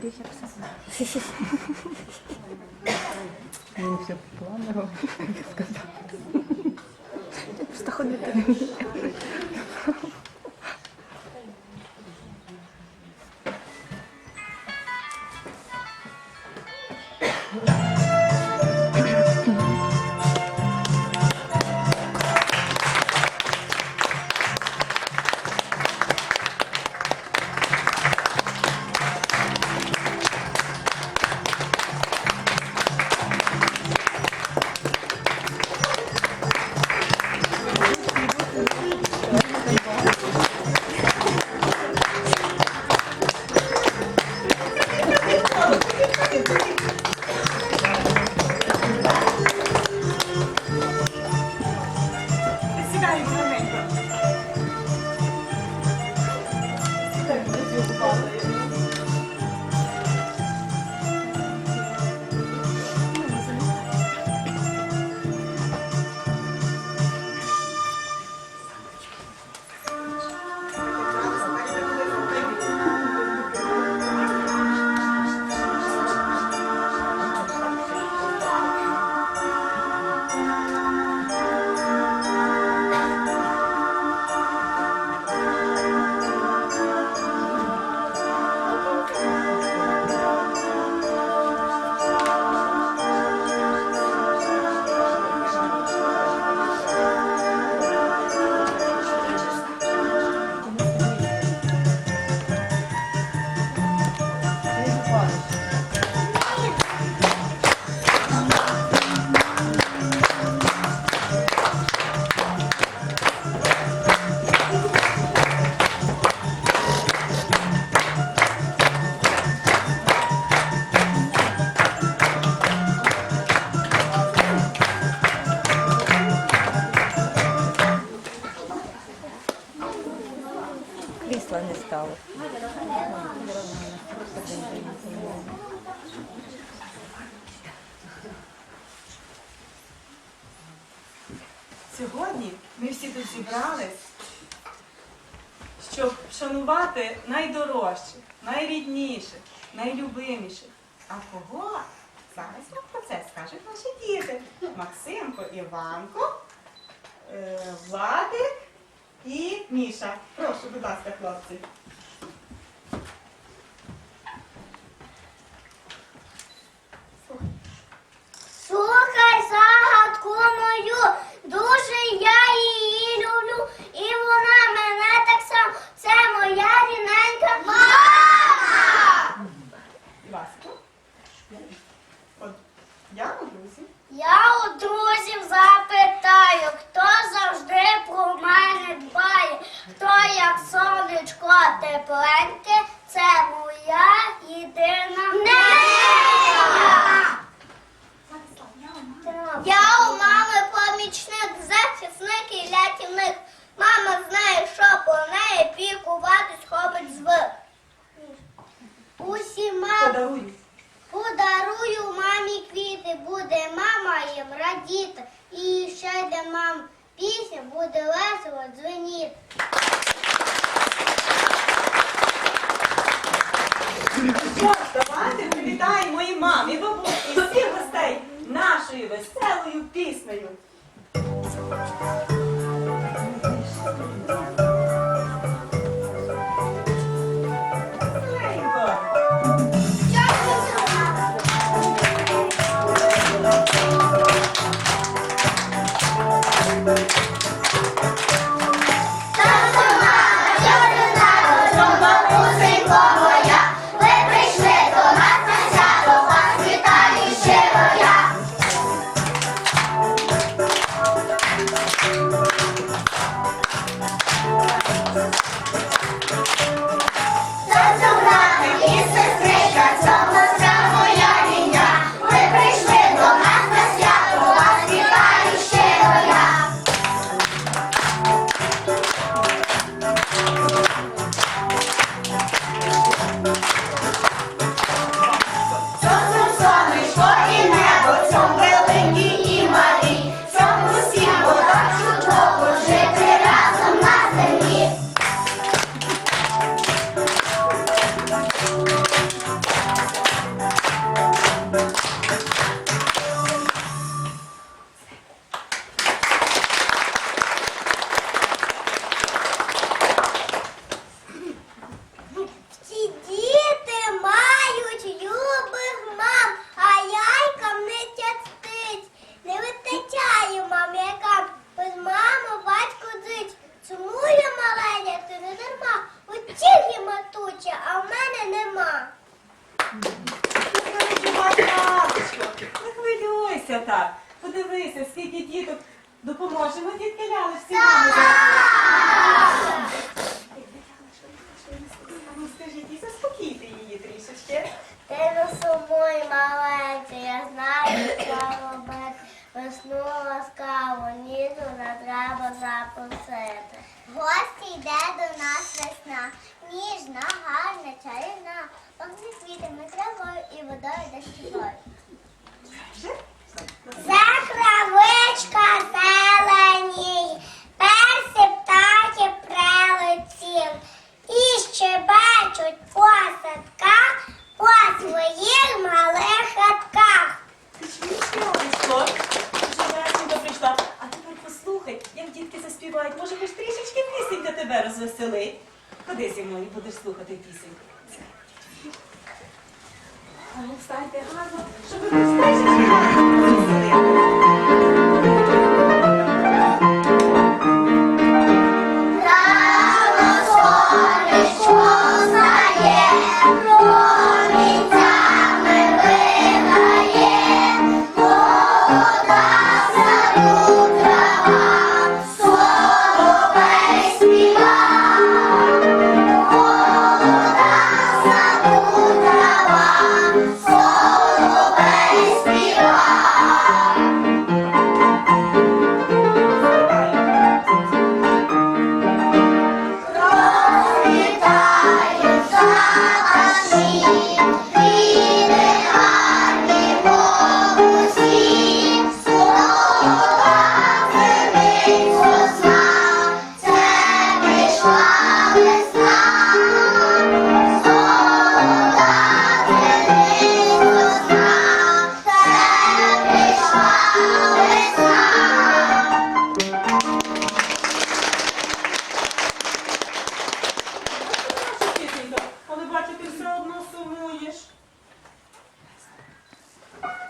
побіг як все. Він все планово, як сказати. Просто ходити. Стало. Сьогодні ми всі тут зібрались, щоб шанувати найдорожчих, найрідніших, найлюбиміших. А кого? Зараз нам про це скажуть наші діти. Максимко, Іванко, е, Владик і Міша. Прошу, будь ласка, хлопці. Слухай загадку мою, дуже я її люблю, і вона мене так само. Це моя рідненька мама. Івасику. От я у друзі. Я у друзів запитаю, хто завжди про мене дбає, хто як сонечко тепленьке, це моя єдина ненька. Я у мами помічник, захисник і рятівник. Мама знає, що по неї пікуватись хобить звик. Усіма Подарую. подарую мамі квіти, буде мама їм радіти. І ще для мам пісня буде весело дзвеніти. Що ж, давайте привітаємо і мам, і бабусь, і всіх гостей нашою веселою піснею. Допоможемо дітки лялечці. Ну, скажіть, і заспокійте її трішечки. Ти не сумуй, маленька, я знаю, що робити. Весну ласкаву, ніжну не треба запросити. Гості йде до нас весна, ніжна, гарна, чарівна. Пахне квітами, травою і водою дощовою. За травичка зелені, перси птахи прилетів, і щебечуть по садках, по своїх малих хатках. Прийшла. А тепер послухай, як дітки заспівають. Може, хоч трішечки пісенька тебе розвеселить. Ходи зі мною, будеш слухати пісеньку. А ну, встаньте гарно, щоб ви хоч трішечки you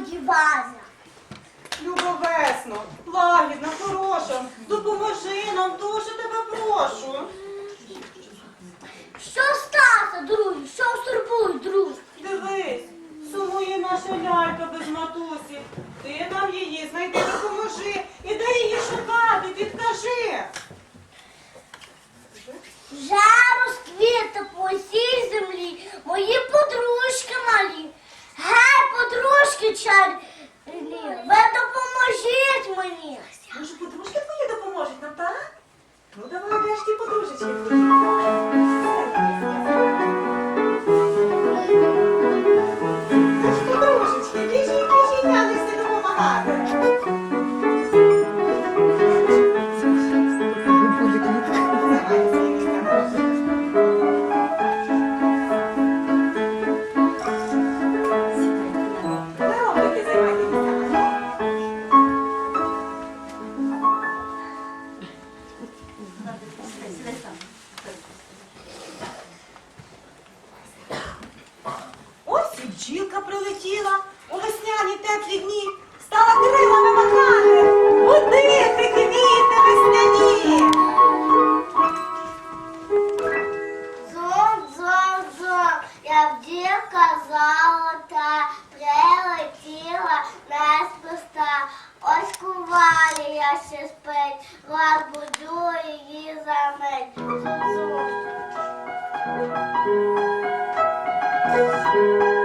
сподівання. Любовесно, лагідна, хороша, допоможи нам, дуже тебе прошу. Що сталося, друзі? Що турбує, друзі? Дивись, сумує наша лялька без матусі. Ти нам її знайти допоможи. І де її шукати, підкажи. Вже розквіта по усій землі мої. Гей, чарівні, ви допоможіть мені. Може, подружки твої допоможуть нам, так? Ну, давай, де ті подружечки твої? Подружечки? Біжіть, біжіть, лялечці допомагати. І прилетіла у весняні теплі дні, стала крилами махати, будити квіти весняні. Зон, я бділка золота, прилетіла неспроста. Ось кувалія ще спить, вас буду її замить. Зон. Я